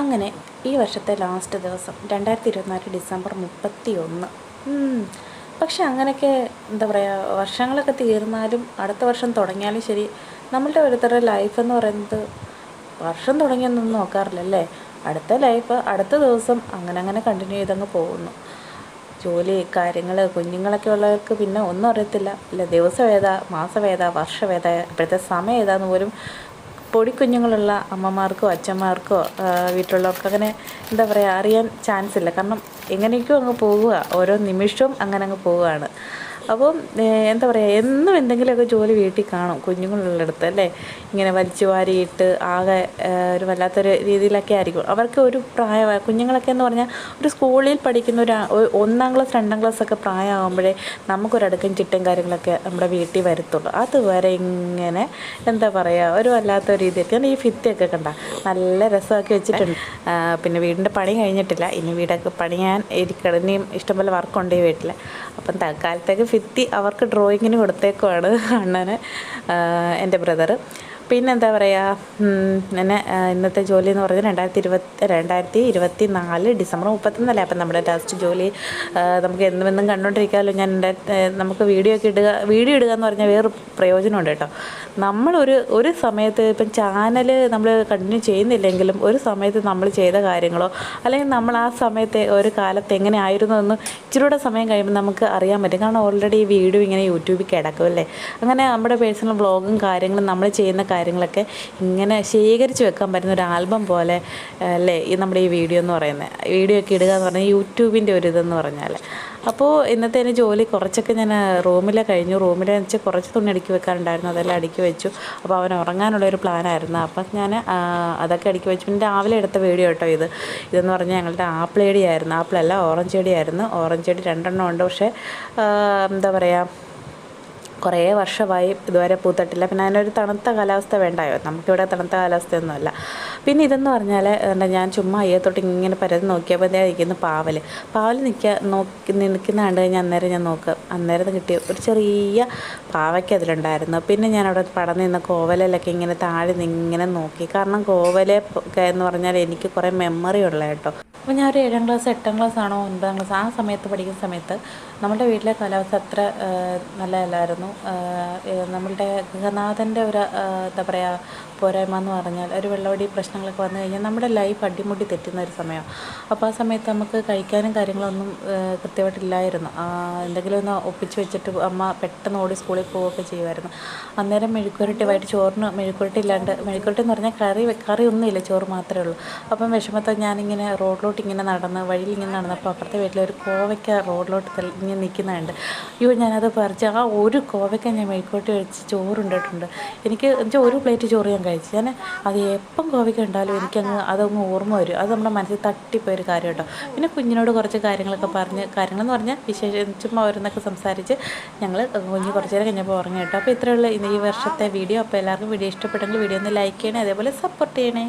അങ്ങനെ ഈ വർഷത്തെ ലാസ്റ്റ് ദിവസം രണ്ടായിരത്തി ഇരുപത്തിനാല് ഡിസംബർ മുപ്പത്തി ഒന്ന് പക്ഷെ അങ്ങനെയൊക്കെ എന്താ പറയുക വർഷങ്ങളൊക്കെ തീർന്നാലും അടുത്ത വർഷം തുടങ്ങിയാലും ശരി നമ്മളുടെ ഓരോരുത്തരുടെ ലൈഫ് എന്ന് പറയുന്നത് വർഷം തുടങ്ങിയൊന്നും നോക്കാറില്ലല്ലേ അടുത്ത ലൈഫ് അടുത്ത ദിവസം അങ്ങനെ അങ്ങനെ കണ്ടിന്യൂ ചെയ്തങ്ങ് പോകുന്നു. ജോലി കാര്യങ്ങൾ കുഞ്ഞുങ്ങളൊക്കെ ഉള്ളവർക്ക് പിന്നെ ഒന്നും അറിയത്തില്ല. അല്ല ദിവസം ഏതാ മാസം ഏതാ വർഷം ഏതാ ഇപ്പോഴത്തെ സമയം ഏതാന്ന് പോലും പൊടിക്കുഞ്ഞുങ്ങളുള്ള അമ്മമാർക്കോ അച്ഛന്മാർക്കോ വീട്ടിലുള്ളവർക്കോ അങ്ങനെ എന്താ പറയുക അറിയാൻ ചാൻസ് ഇല്ല. കാരണം എങ്ങനെയൊക്കെയോ അങ്ങ് പോവുക. ഓരോ നിമിഷവും അങ്ങനെ അങ്ങ് പോവുകയാണ്. അപ്പം എന്താ പറയുക എന്നും എന്തെങ്കിലുമൊക്കെ ജോലി വീട്ടിൽ കാണും കുഞ്ഞുങ്ങളുള്ളിടത്ത് അല്ലേ? ഇങ്ങനെ വലിച്ചു വാരിയിട്ട് ആകെ ഒരു വല്ലാത്തൊരു രീതിയിലൊക്കെ ആയിരിക്കും. അവർക്ക് ഒരു പ്രായമായ കുഞ്ഞുങ്ങളൊക്കെ എന്ന് പറഞ്ഞാൽ ഒരു സ്കൂളിൽ പഠിക്കുന്ന ഒരു ഒന്നാം ക്ലാസ് രണ്ടാം ക്ലാസ് ഒക്കെ പ്രായമാകുമ്പോഴേ നമുക്കൊരടുക്കും ചിട്ടയും കാര്യങ്ങളൊക്കെ നമ്മുടെ വീട്ടിൽ വരത്തുള്ളൂ. അതുവരെ ഇങ്ങനെ എന്താ പറയുക ഒരു വല്ലാത്ത രീതിയൊക്കെ. ഈ ഫിത്തിയൊക്കെ കണ്ട നല്ല രസമൊക്കെ വെച്ചിട്ടുണ്ട്. പിന്നെ വീടിന്റെ പണി കഴിഞ്ഞിട്ടില്ല. ഇനി വീടൊക്കെ പണിയാൻ ഇരിക്കണം. ഇനിയും ഇഷ്ടംപോലെ വർക്കുണ്ട് ഈ വീട്ടിൽ. അപ്പം തൽക്കാലത്തേക്ക് ഭിത്തി അവർക്ക് ഡ്രോയിങ്ങിന് കൊടുത്തേക്കുവാണ് അണ്ണന് എന്റെ ബ്രദർ പിന്നെ എന്താ പറയുക എന്നെ ഇന്നത്തെ ജോലി എന്ന് പറഞ്ഞാൽ രണ്ടായിരത്തി ഇരുപത്തി രണ്ടായിരത്തി ഇരുപത്തി നാല് ഡിസംബർ മുപ്പത്തൊന്നല്ലേ. അപ്പം നമ്മുടെ ലാസ്റ്റ് ജോലി നമുക്ക് എന്നും എന്നും കണ്ടുകൊണ്ടിരിക്കാമല്ലോ ഞാൻ നമുക്ക് വീഡിയോ ഒക്കെ ഇടുക വീഡിയോ ഇടുക എന്ന് പറഞ്ഞാൽ വേറൊരു പ്രയോജനമുണ്ട് കേട്ടോ. നമ്മളൊരു ഒരു സമയത്ത് ഇപ്പം ചാനൽ നമ്മൾ കണ്ടിന്യൂ ചെയ്യുന്നില്ലെങ്കിലും ഒരു സമയത്ത് നമ്മൾ ചെയ്ത കാര്യങ്ങളോ അല്ലെങ്കിൽ നമ്മൾ ആ സമയത്തെ ഒരു കാലത്ത് എങ്ങനെ ആയിരുന്നു എന്ന് ഇച്ചിരി കൂടെ സമയം കഴിയുമ്പോൾ നമുക്ക് അറിയാൻ പറ്റും. കാരണം ഓൾറെഡി ഈ വീഡിയോ ഇങ്ങനെ യൂട്യൂബിൽ കിടക്കും അല്ലേ? അങ്ങനെ നമ്മുടെ പേഴ്സണൽ ബ്ലോഗും കാര്യങ്ങളും നമ്മൾ ചെയ്യുന്ന കാര്യങ്ങളൊക്കെ ഇങ്ങനെ ശേഖരിച്ച് വെക്കാൻ പറ്റുന്ന ഒരു ആൽബം പോലെ അല്ലേ ഈ നമ്മുടെ ഈ വീഡിയോ എന്ന് പറയുന്നത്. വീഡിയോ ഒക്കെ ഇടുക എന്ന് പറഞ്ഞാൽ യൂട്യൂബിന്റെ ഒരു ഇതെന്ന് പറഞ്ഞാൽ അപ്പോൾ ഇന്നത്തെ എന്റെ ജോലി കുറച്ചൊക്കെ ഞാൻ റൂമിലെ കഴിഞ്ഞു. റൂമിലെ വെച്ച് കുറച്ച് തുണി അടുക്കി വെക്കാനുണ്ടായിരുന്നു അതെല്ലാം അടുക്കി വെച്ചു. അപ്പോൾ അവൻ ഉറങ്ങാനുള്ള ഒരു പ്ലാനായിരുന്നു. അപ്പം ഞാൻ അതൊക്കെ അടുക്കി വെച്ചു. പിന്നെ രാവിലെ എടുത്ത വീഡിയോ കേട്ടോ ഇത്. ഇതെന്ന് പറഞ്ഞാൽ ഞങ്ങളുടെ ആപ്പിൾ ചെടിയായിരുന്നു ആപ്പിളല്ല ഓറഞ്ച് ചെടിയായിരുന്നു. ഓറഞ്ച് ചെടി രണ്ടെണ്ണം ഉണ്ട്. പക്ഷേ എന്താ പറയുക കുറേ വർഷമായി ഇതുവരെ പൂത്തിട്ടില്ല. പിന്നെ അതിനൊരു തണുത്ത കാലാവസ്ഥ വേണ്ടായോ? നമുക്കിവിടെ തണുത്ത കാലാവസ്ഥയൊന്നുമല്ല. പിന്നെ ഇതെന്ന് പറഞ്ഞാൽ എന്താ ഞാൻ ചുമ്മാ അയ്യത്തോട്ട് ഇങ്ങനെ പരത് നോക്കിയപ്പോൾ ഇതേ നിൽക്കുന്നു പാവൽ പാവൽ നിൽക്കുക നോക്കി നിൽക്കുന്ന കണ്ട് കഴിഞ്ഞാൽ അന്നേരം ഞാൻ നോക്കുക അന്നേരം കിട്ടിയ ഒരു ചെറിയ പാവയ്ക്ക് അതിലുണ്ടായിരുന്നു. പിന്നെ ഞാൻ അവിടെ പടന്ന് നിന്ന കോവലയിലൊക്കെ ഇങ്ങനെ താഴെ ഇങ്ങനെ നോക്കി. കാരണം കോവലെ എന്ന് പറഞ്ഞാൽ എനിക്ക് കുറേ മെമ്മറി ഉള്ള കേട്ടോ. അപ്പോൾ ഞാൻ ഒരു ഏഴാം ക്ലാസ് എട്ടാം ക്ലാസ് ആണോ ഒൻപതാം ക്ലാസ് ആ സമയത്ത് പഠിക്കുന്ന സമയത്ത് നമ്മുടെ വീട്ടിലെ കാലാവസ്ഥ അത്ര നല്ലതല്ലായിരുന്നു. നമ്മളുടെ ഗൃഹനാഥന്റെ ഒരു എന്താ പറയുക പോരായ്മ എന്ന് പറഞ്ഞാൽ ഒരു വെള്ളമടി പ്രശ്നങ്ങളൊക്കെ വന്നു കഴിഞ്ഞാൽ നമ്മുടെ ലൈഫ് അടിമുടി തെറ്റുന്ന ഒരു സമയമാണ് അപ്പോൾ ആ സമയത്ത് നമുക്ക് കഴിക്കാനും കാര്യങ്ങളൊന്നും കൃത്യമായിട്ടില്ലായിരുന്നു. എന്തെങ്കിലും ഒന്ന് ഒപ്പിച്ച് വെച്ചിട്ട് അമ്മ പെട്ടെന്ന് ഓടി സ്കൂളിൽ പോവുകയൊക്കെ ചെയ്യുമായിരുന്നു. അന്നേരം മെഴുക്കുരട്ടി വൈകിട്ട് ചോറിന് മെഴുക്കുരട്ടി ഇല്ലാണ്ട് മെഴുക്കുരട്ടി എന്ന് പറഞ്ഞാൽ കറി കറി ഒന്നുമില്ല ചോറ് മാത്രമേ ഉള്ളൂ. അപ്പം വിഷമത്തെ ഞാനിങ്ങനെ റോഡിലോട്ട് ഇങ്ങനെ നടന്ന് വഴിയിൽ ഇങ്ങനെ നടന്നപ്പോൾ അപ്പുറത്തെ വീട്ടിൽ ഒരു കോവയ്ക്ക റോഡിലോട്ട് ഇങ്ങനെ നിൽക്കുന്നുണ്ട്. അയ്യോ ഞാനത് പറിച്ച് ആ ഒരു കോവയ്ക്ക ഞാൻ മെഴുക്കുരട്ടി വെച്ച് ചോറുണ്ടിട്ടുണ്ട്. എനിക്ക് എന്നുവെച്ചാൽ ഒരു പ്ലേറ്റ് ചോറ് ഞാൻ കഴിച്ചു. ഞാൻ അത് എപ്പം കോവയ്ക്ക ഉണ്ടായാലും എനിക്കങ്ങ് അതങ്ങ് ഓർമ്മ വരും. അത് നമ്മുടെ മനസ്സിൽ തട്ടിപ്പോയ ഒരു കാര്യം കേട്ടോ. പിന്നെ കുഞ്ഞിനോട് കുറച്ച് കാര്യങ്ങളൊക്കെ പറഞ്ഞ് കാര്യങ്ങളെന്ന് പറഞ്ഞാൽ വിശേഷം ചുമ്മാ ഓരോന്നൊക്കെ സംസാരിച്ച് ഞങ്ങൾ കുഞ്ഞ് കുറച്ച് നേരം കഴിഞ്ഞപ്പോൾ ഉറങ്ങി കേട്ടോ. അപ്പോൾ ഇത്രയുള്ള ഈ വർഷത്തെ വീഡിയോ. അപ്പോൾ എല്ലാവർക്കും വീഡിയോ ഇഷ്ടപ്പെട്ടെങ്കിൽ വീഡിയോ ഒന്ന് ലൈക്ക് ചെയ്യണേ അതേപോലെ സപ്പോർട്ട് ചെയ്യണേ.